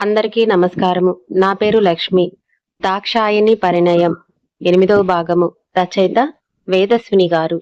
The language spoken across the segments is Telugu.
అందరికీ నమస్కారము. నా పేరు లక్ష్మి. దాక్షాయని పరిణయం. ఎనిమిదవ భాగము. రచయిత వేదస్విని గారు.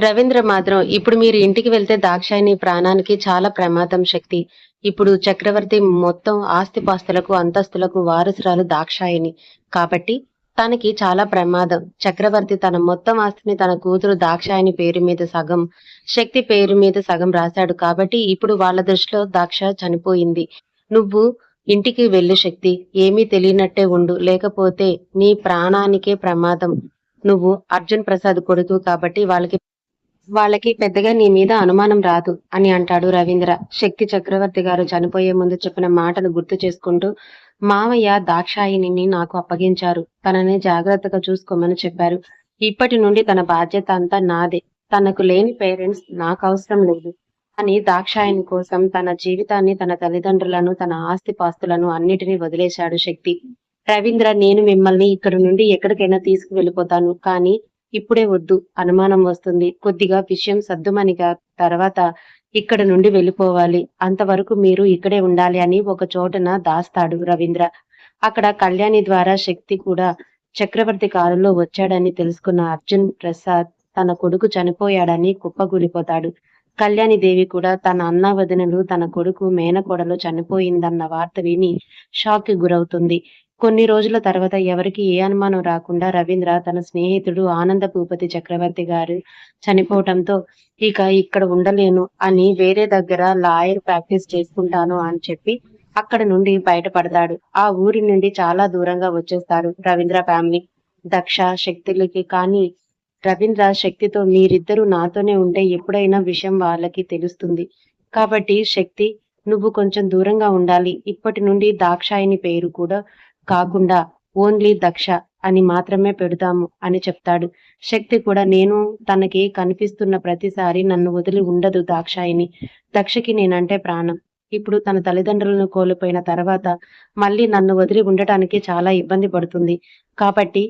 రవీంద్ర మాత్రం ఇప్పుడు మీరు ఇంటికి వెళ్తే దాక్షాయని ప్రాణానికి చాలా ప్రమాదం శక్తి. ఇప్పుడు చక్రవర్తి మొత్తం ఆస్తిపాస్తులకు అంతస్తులకు వారసురాలు దాక్షాయని కాబట్టి తనకి చాలా ప్రమాదం. చక్రవర్తి తన మొత్తం ఆస్తిని తన కూతురు దాక్షాయని పేరు మీద సగం శక్తి పేరు మీద సగం రాశాడు. కాబట్టి ఇప్పుడు వాళ్ళ దృష్టిలో దాక్ష చనిపోయింది. నువ్వు ఇంటికి వెళ్ళు శక్తి ఏమీ తెలియనట్టే ఉండు. లేకపోతే నీ ప్రాణానికే ప్రమాదం. నువ్వు అర్జున్ ప్రసాద్ కొడుకు కాబట్టి వాళ్ళకి వాళ్ళకి పెద్దగా నీ మీద అనుమానం రాదు అని అంటాడు రవీంద్ర. శక్తి చక్రవర్తి గారు చనిపోయే ముందు చెప్పిన మాటను గుర్తు చేసుకుంటూ మావయ్య దాక్షాయిని నాకు అప్పగించారు. తనని జాగ్రత్తగా చూసుకోమని చెప్పారు. ఇప్పటి నుండి తన బాధ్యత అంతా నాదే. తనకు లేని పేరెంట్స్ నాకు అవసరం లేదు. అని దాక్షాయని కోసం తన జీవితాన్ని తన తల్లిదండ్రులను తన ఆస్తిపాస్తులను అన్నిటినీ వదిలేశాడు శక్తి. రవీంద్ర నేను మిమ్మల్ని ఇక్కడ నుండి ఎక్కడికైనా తీసుకువెళ్ళిపోతాను కానీ ఇప్పుడే వద్దు అనుమానం వస్తుంది. కొద్దిగా విషయం సర్దుమనిగా తర్వాత ఇక్కడ నుండి వెళ్ళిపోవాలి. అంతవరకు మీరు ఇక్కడే ఉండాలి అని ఒక చోటన దాస్తాడు రవీంద్ర. అక్కడ కళ్యాణి ద్వారా శక్తి కూడా చక్రవర్తి కారులో వచ్చాడని తెలుసుకున్న అర్జున్ ప్రసాద్ తన కొడుకు చనిపోయాడని కుప్పగూలిపోతాడు కళ్యాణి దేవి కూడా తన అన్న వదినలు తన కొడుకు మేనకోడలు చనిపోయిందన్న వార్త విని షాక్కి గురవుతుంది. కొన్ని రోజుల తర్వాత ఎవరికి ఏ అనుమానం రాకుండా రవీంద్ర తన స్నేహితుడు ఆనంద భూపతి చక్రవర్తి గారు చనిపోవటంతో ఇక ఇక్కడ ఉండలేను అని వేరే దగ్గర లాయర్ ప్రాక్టీస్ చేసుకుంటాను అని చెప్పి అక్కడ నుండి బయటపడతాడు. ఆ ఊరి నుండి చాలా దూరంగా వచ్చేస్తారు రవీంద్ర ఫ్యామిలీ. దక్ష శక్తులకి కానీ రవీంద్ర శక్తితో మీరిద్దరూ నాతోనే ఉంటే ఎప్పుడైనా విషయం వాళ్ళకి తెలుస్తుంది. కాబట్టి శక్తి నువ్వు కొంచెం దూరంగా ఉండాలి. ఇప్పటి నుండి దాక్షాయిని పేరు కూడా కాకుండా ఓన్లీ దక్ష అని మాత్రమే పెడతాము అని చెప్తాడు. శక్తి కూడా నేను తనకి కనిపిస్తున్న ప్రతిసారి నన్ను వదిలి ఉండదు దాక్షాయిని దక్షకి నేనంటే ప్రాణం. ఇప్పుడు తన తల్లిదండ్రులను కోల్పోయిన తర్వాత మళ్ళీ నన్ను వదిలి ఉండటానికి చాలా ఇబ్బంది పడుతుంది. కాబట్టి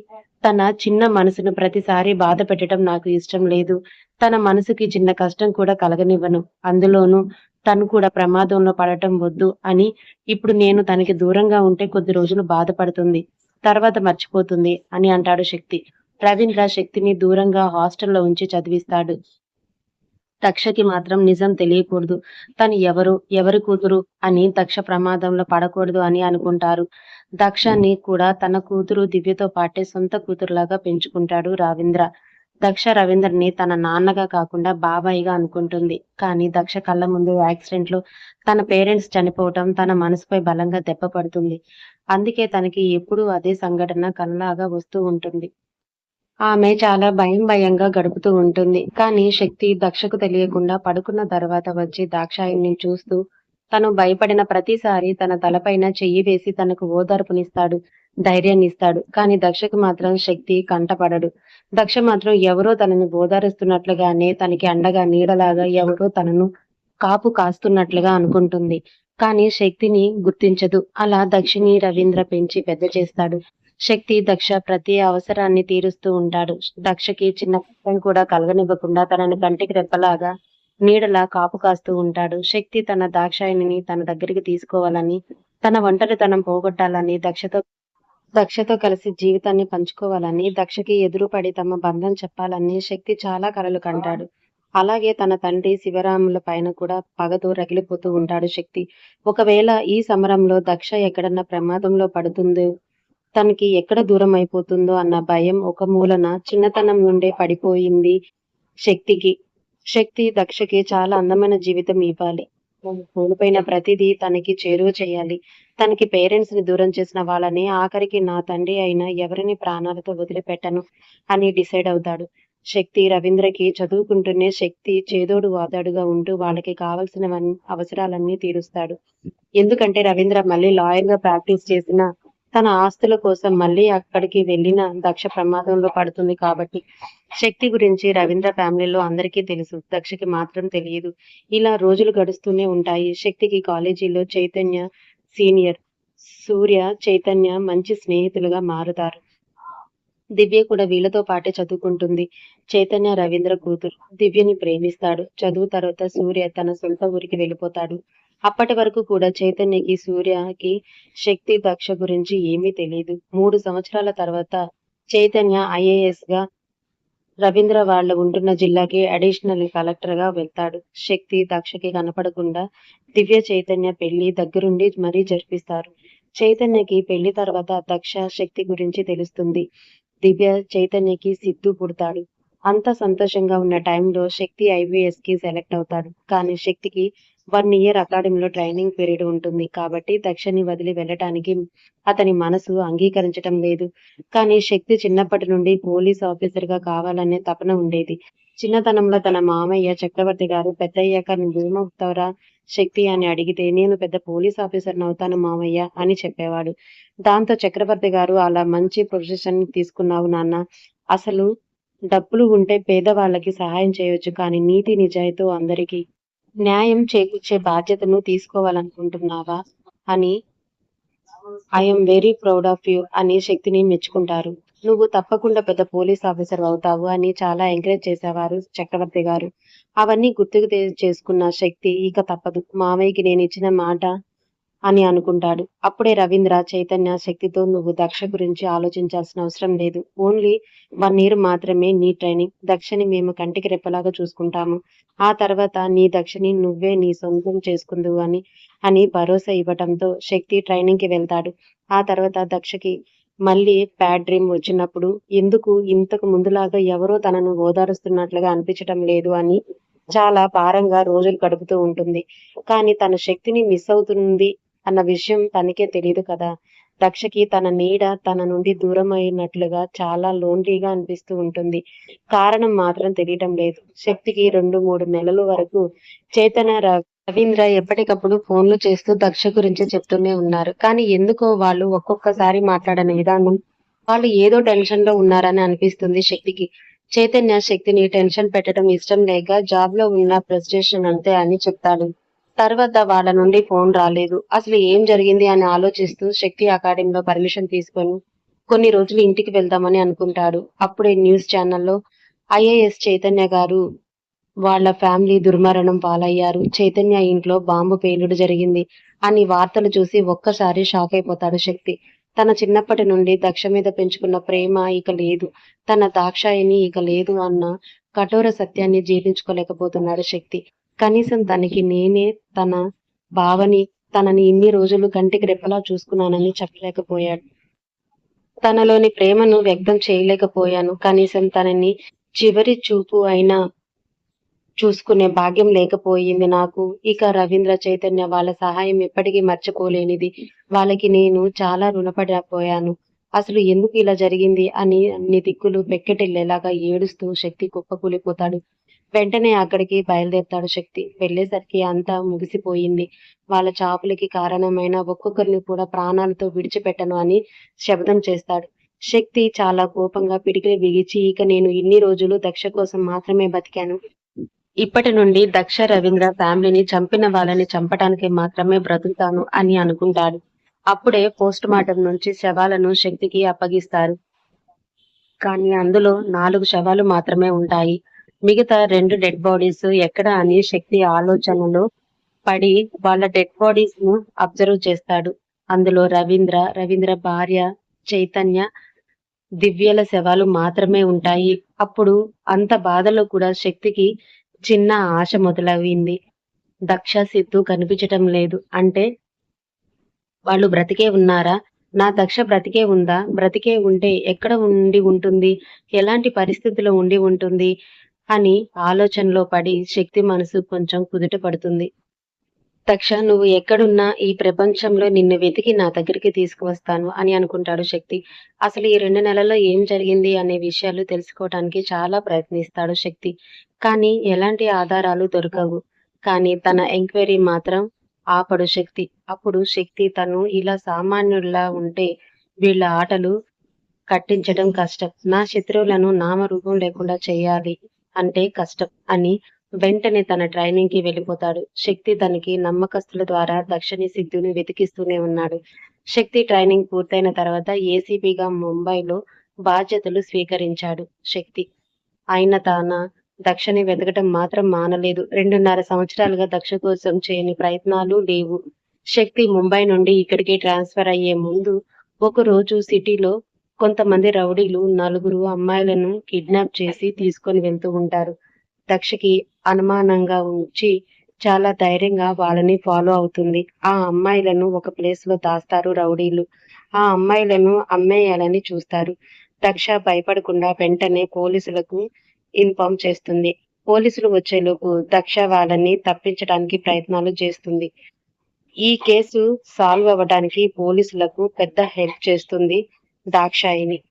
తన చిన్న మనసును ప్రతిసారి బాధ పెట్టడం నాకు ఇష్టం లేదు. తన మనసుకి చిన్న కష్టం కూడా కలగనివ్వను. అందులోనూ తను కూడా ప్రమాదంలో పడటం వద్దు అని ఇప్పుడు నేను తనకి దూరంగా ఉంటే కొద్ది రోజులు బాధపడుతుంది. తర్వాత మర్చిపోతుంది అని అంటాడు శక్తి. రవీంద్ర శక్తిని దూరంగా హాస్టల్లో ఉంచి చదివిస్తాడు. తక్షకి మాత్రం నిజం తెలియకూడదు. తను ఎవరు ఎవరి కూతురు అని దక్ష ప్రమాదంలో పడకూడదు అని అనుకుంటారు. దక్షని కూడా తన కూతురు దివ్యతో పాటే సొంత కూతురులాగా పెంచుకుంటాడు రవీంద్ర. దక్ష రవీంద్రని తన నాన్నగా కాకుండా బాబాయిగా అనుకుంటుంది. కానీ దక్ష కళ్ళ ముందు యాక్సిడెంట్లో తన పేరెంట్స్ చనిపోవటం తన మనసుపై బలంగా దెబ్బ పడుతుంది. అందుకే తనకి ఎప్పుడూ అదే సంఘటన కళ్ళలాగా వస్తూ ఉంటుంది. ఆమె చాలా భయం భయంగా గడుపుతూ ఉంటుంది. కానీ శక్తి దక్షకు తెలియకుండా పడుకున్న తర్వాత వచ్చి దాక్షాయిని చూస్తూ తను భయపడిన ప్రతిసారి తన తలపైన చెయ్యి వేసి తనకు ఓదార్పునిస్తాడు ధైర్యాన్ని ఇస్తాడు కానీ దక్షకు మాత్రం శక్తి కంటపడడు. దక్ష మాత్రం ఎవరో తనని ఓదారుస్తున్నట్లుగానే తనకి అండగా నీడలాగా ఎవరో తనను కాపు కాస్తున్నట్లుగా అనుకుంటుంది. కానీ శక్తిని గుర్తించదు. అలా దక్షిణి రవీంద్ర పెంచి పెద్ద చేస్తాడు. శక్తి దక్ష ప్రతి అవసరాన్ని తీరుస్తూ ఉంటాడు. దక్షకి చిన్న కష్టం కూడా కలగనివ్వకుండా తనని కంటికి రెప్పలాగా నీడలా కాపు కాస్తూ ఉంటాడు. శక్తి తన దాక్షాయిని తన దగ్గరికి తీసుకోవాలని తన ఒంటరితనం పోగొట్టాలని దక్షతో దక్షతో కలిసి జీవితాన్ని పంచుకోవాలని దక్షకి ఎదురుపడి తమ బంధం చెప్పాలని శక్తి చాలా కలలు కంటాడు. అలాగే తన తండ్రి శివరాముల పైన కూడా పగతో రగిలిపోతూ ఉంటాడు శక్తి. ఒకవేళ ఈ సమరంలో దక్ష ఎక్కడన్నా ప్రమాదంలో పడుతుందో తనకి ఎక్కడ దూరం అయిపోతుందో అన్న భయం ఒక మూలన చిన్నతనం నుండే పడిపోయింది శక్తికి. శక్తి దక్షకి చాలా అందమైన జీవితం ఇవ్వాలి. కోల్పోయిన ప్రతిదీ తనకి చేరువ చేయాలి. తనకి పేరెంట్స్ని దూరం చేసిన వాళ్ళని ఆఖరికి నా తండ్రి అయినా ఎవరిని ప్రాణాలతో వదిలిపెట్టను అని డిసైడ్ అవుతాడు. శక్తి రవీంద్రకి చదువుకుంటూనే శక్తి చేదోడు వాదాడుగా ఉంటూ వాళ్ళకి కావలసిన అవసరాలన్నీ తీరుస్తాడు. ఎందుకంటే రవీంద్ర మళ్ళీ లాయర్గా ప్రాక్టీస్ చేసిన తన ఆస్తుల కోసం మళ్ళీ అక్కడికి వెళ్ళిన దక్ష ప్రమాదంలో పడుతుంది కాబట్టి శక్తి గురించి రవీంద్ర ఫ్యామిలీలో అందరికీ తెలుసు. దక్షకి మాత్రం తెలియదు. ఇలా రోజులు గడుస్తూనే ఉంటాయి. శక్తికి కాలేజీలో చైతన్య సీనియర్ సూర్య చైతన్య మంచి స్నేహితులుగా మారుతారు. దివ్య కూడా వీళ్ళతో పాటే చదువుకుంటుంది. చైతన్య రవీంద్ర కూతురు. దివ్యని ప్రేమిస్తాడు. చదువు తర్వాత సూర్య తన సొంత ఊరికి వెళ్ళిపోతాడు. అప్పటి వరకు కూడా చైతన్యకి సూర్యకి శక్తి దక్ష గురించి ఏమీ తెలియదు మూడు సంవత్సరాల తర్వాత చైతన్య ఐఏఎస్గా రవీంద్ర వాళ్ళ ఉంటున్న జిల్లాకి అడిషనల్ కలెక్టర్గా వెళ్తాడు. శక్తి దక్షకి కనపడకుండా దివ్య చైతన్య పెళ్ళి దగ్గరుండి మరీ జరిపిస్తారు. చైతన్యకి పెళ్ళి తర్వాత దక్ష శక్తి గురించి తెలుస్తుంది. దివ్య చైతన్యకి సిద్ధు పుడతాడు. అంత సంతోషంగా ఉన్న టైంలో శక్తి ఐవీఎస్కి సెలెక్ట్ అవుతాడు. కానీ శక్తికి వన్ ఇయర్ అకాడమీలో ట్రైనింగ్ పీరియడ్ ఉంటుంది కాబట్టి దక్షిణి వదిలి వెళ్ళటానికి అతని మనసు అంగీకరించటం లేదు. కానీ శక్తి చిన్నప్పటి నుండి పోలీస్ ఆఫీసర్గా కావాలనే తపన ఉండేది. చిన్నతనంలో తన మామయ్య చక్రవర్తి గారు పెద్దయ్యాక నువ్వేమవుతావురా శక్తి అని అడిగితే నేను పెద్ద పోలీస్ ఆఫీసర్ అవుతాను మామయ్య అని చెప్పేవాడు. దాంతో చక్రవర్తి గారు అలా మంచి ప్రొఫెషన్ తీసుకున్నావు నాన్న. అసలు డబ్బులు ఉంటే పేదవాళ్ళకి సహాయం చేయొచ్చు కానీ నీతి నిజాయితీ అందరికీ న్యాయం చేకూర్చే బాధ్యతను తీసుకోవాలనుకుంటున్నావా అని? I'm very proud of you అని శక్తిని మెచ్చుకుంటారు. నువ్వు తప్పకుండా పెద్ద పోలీస్ ఆఫీసర్ అవుతావు అని చాలా ఎంకరేజ్ చేసేవారు చక్రవర్తి గారు. అవన్నీ గుర్తుకు చేసుకున్న శక్తి ఇక తప్పదు. మామయ్యకి నేను ఇచ్చిన మాట అని అనుకుంటాడు. అప్పుడే రవీంద్ర చైతన్య శక్తితో నువ్వు దక్ష గురించి ఆలోచించాల్సిన అవసరం లేదు. ఓన్లీ వన్ ఇయర్ మాత్రమే నీ ట్రైనింగ్. దక్షని మేము కంటికి రెప్పలాగా చూసుకుంటాము. ఆ తర్వాత నీ దక్షని నువ్వే నీ సొంతం చేసుకుందువు అని అని భరోసా ఇవ్వటంతో శక్తి ట్రైనింగ్కి వెళ్తాడు. ఆ తర్వాత దక్షకి మళ్ళీ బ్యాడ్ డ్రీమ్ వచ్చినప్పుడు ఎందుకు ఇంతకు ముందులాగా ఎవరో తనను ఓదారుస్తున్నట్లుగా అనిపించటం లేదు అని చాలా భారంగా రోజులు గడుపుతూ ఉంటుంది. కానీ తన శక్తిని మిస్ అవుతుంది అన్న విషయం తనకే తెలియదు కదా. దక్షకి తన నీడ తన నుండి దూరం అయినట్లుగా చాలా లోన్లీగా అనిపిస్తూ ఉంటుంది. కారణం మాత్రం తెలియటం లేదు. శక్తికి రెండు మూడు నెలల వరకు చైతన్య రవీంద్ర ఎప్పటికప్పుడు ఫోన్లు చేస్తూ దక్ష గురించి చెప్తూనే ఉన్నారు. కానీ ఎందుకో వాళ్ళు ఒక్కొక్కసారి మాట్లాడని విధానం వాళ్ళు ఏదో టెన్షన్లో ఉన్నారని అనిపిస్తుంది శక్తికి. చైతన్య శక్తిని టెన్షన్ పెట్టడం ఇష్టం లేక జాబ్లో ఉన్న ప్రెస్టేషన్ అంతే అని చెప్తాడు. తర్వాత వాళ్ళ నుండి ఫోన్ రాలేదు. అసలు ఏం జరిగింది అని ఆలోచిస్తూ శక్తి అకాడమీలో పర్మిషన్ తీసుకొని కొన్ని రోజులు ఇంటికి వెళ్దామని అనుకుంటాడు. అప్పుడే న్యూస్ ఛానల్లో ఐఏఎస్ చైతన్య గారు వాళ్ళ ఫ్యామిలీ దుర్మరణం పాలయ్యారు. చైతన్య ఇంట్లో బాంబు పేలుడు జరిగింది అని వార్తలు చూసి ఒక్కసారి షాక్ అయిపోతాడు శక్తి. తన చిన్నప్పటి నుండి దక్ష మీద పెంచుకున్న ప్రేమ ఇక లేదు. తన దాక్షాయిని ఇక లేదు అన్న కఠోర సత్యాన్ని జీర్ణించుకోలేకపోతున్నాడు శక్తి. కనీసం తనకి నేనే తన భావని తనని ఇన్ని రోజులు కంటికి రెప్పలా చూసుకున్నానని చెప్పలేకపోయాడు. తనలోని ప్రేమను వ్యక్తం చేయలేకపోయాను. కనీసం తనని చివరి చూపు అయినా చూసుకునే భాగ్యం లేకపోయింది నాకు. ఇక రవీంద్ర చైతన్య వాళ్ళ సహాయం ఎప్పటికీ మర్చిపోలేనిది. వాళ్ళకి నేను చాలా రుణపడిపోయాను. అసలు ఎందుకు ఇలా జరిగింది అని అన్ని దిక్కులు పెక్కెటిల్లేలాగా ఏడుస్తూ శక్తి కుప్పకూలిపోతాడు. వెంటనే అక్కడికి బయలుదేరుతాడు శక్తి. వెళ్ళేసరికి అంతా ముగిసిపోయింది. వాళ్ళ చాపులకి కారణమైన ఒక్కొక్కరిని కూడా ప్రాణాలతో విడిచిపెట్టను అని శబ్దం చేస్తాడు. శక్తి చాలా కోపంగా పిడికిలి బిగించి ఇక నేను ఇన్ని రోజులు దక్ష కోసం మాత్రమే బతికాను. ఇప్పటి నుండి దక్ష రవీంద్ర ఫ్యామిలీని చంపిన వాళ్ళని చంపటానికి మాత్రమే బ్రతుకుతాను అని అనుకుంటాడు. అప్పుడే పోస్ట్ మార్టం నుంచి శవాలను శక్తికి అప్పగిస్తారు. కానీ అందులో నాలుగు శవాలు మాత్రమే ఉంటాయి. మిగతా రెండు డెడ్ బాడీస్ ఎక్కడ అని శక్తి ఆలోచనలో పడి వాళ్ళ డెడ్ బాడీస్ను అబ్జర్వ్ చేస్తాడు. అందులో రవీంద్ర రవీంద్ర భార్య చైతన్య దివ్యల శవాలు మాత్రమే ఉంటాయి. అప్పుడు అంత బాధలో కూడా శక్తికి చిన్న ఆశ మొదలైంది. దక్ష సిద్ధు కనిపించటం లేదు. అంటే వాళ్ళు బ్రతికే ఉన్నారా? నా దక్ష బ్రతికే ఉందా? బ్రతికే ఉంటే ఎక్కడ ఉండి ఉంటుంది? ఎలాంటి పరిస్థితిలో ఉండి ఉంటుంది? అని ఆలోచనలో పడి శక్తి మనసు కొంచెం కుదుట పడుతుంది. తక్ష నువ్వు ఎక్కడున్నా ఈ ప్రపంచంలో నిన్ను వెతికి నా దగ్గరికి తీసుకువస్తాను అని అనుకుంటాడు శక్తి. అసలు ఈ రెండు నెలల్లో ఏం జరిగింది అనే విషయాలు తెలుసుకోవడానికి చాలా ప్రయత్నిస్తాడు శక్తి. కానీ ఎలాంటి ఆధారాలు దొరకవు. కానీ తన ఎంక్వైరీ మాత్రం ఆపడు శక్తి. అప్పుడు శక్తి తను ఇలా సామాన్యుల్లా ఉంటే వీళ్ళ ఆటలు కట్టించడం కష్టం. నా శత్రువులను నామరూపం లేకుండా చేయాలి. అంటే కష్టం అని వెంటనే తన ట్రైనింగ్కి వెళ్ళిపోతాడు. శక్తి తనకి నమ్మకస్తుల ద్వారా దక్షిణి సిద్ధుని వెతికిస్తూనే ఉన్నాడు. శక్తి ట్రైనింగ్ పూర్తయిన తర్వాత ఏసీపీగా ముంబైలో బాధ్యతలు స్వీకరించాడు శక్తి. ఆయన తన దక్షని వెతకటం మాత్రం మానలేదు. రెండున్నర సంవత్సరాలుగా దక్ష కోసం చేయని ప్రయత్నాలు లేవు. శక్తి ముంబై నుండి ఇక్కడికి ట్రాన్స్ఫర్ అయ్యే ముందు ఒక రోజు సిటీలో కొంతమంది రౌడీలు నలుగురు అమ్మాయిలను కిడ్నాప్ చేసి తీసుకొని వెళ్తూ ఉంటారు. దక్షకి అనుమానంగా ఉంచి చాలా ధైర్యంగా వాళ్ళని ఫాలో అవుతుంది. ఆ అమ్మాయిలను ఒక ప్లేస్లో దాస్తారు రౌడీలు. ఆ అమ్మాయిలను అమ్మేయాలని చూస్తారు. దక్ష భయపడకుండా వెంటనే పోలీసులకు ఇన్ఫామ్ చేస్తుంది. పోలీసులు వచ్చేలోపు దక్ష వాళ్ళని తప్పించడానికి ప్రయత్నాలు చేస్తుంది. ఈ కేసు సాల్వ్ అవ్వడానికి పోలీసులకు పెద్ద హెల్ప్ చేస్తుంది. దాక్షాయిని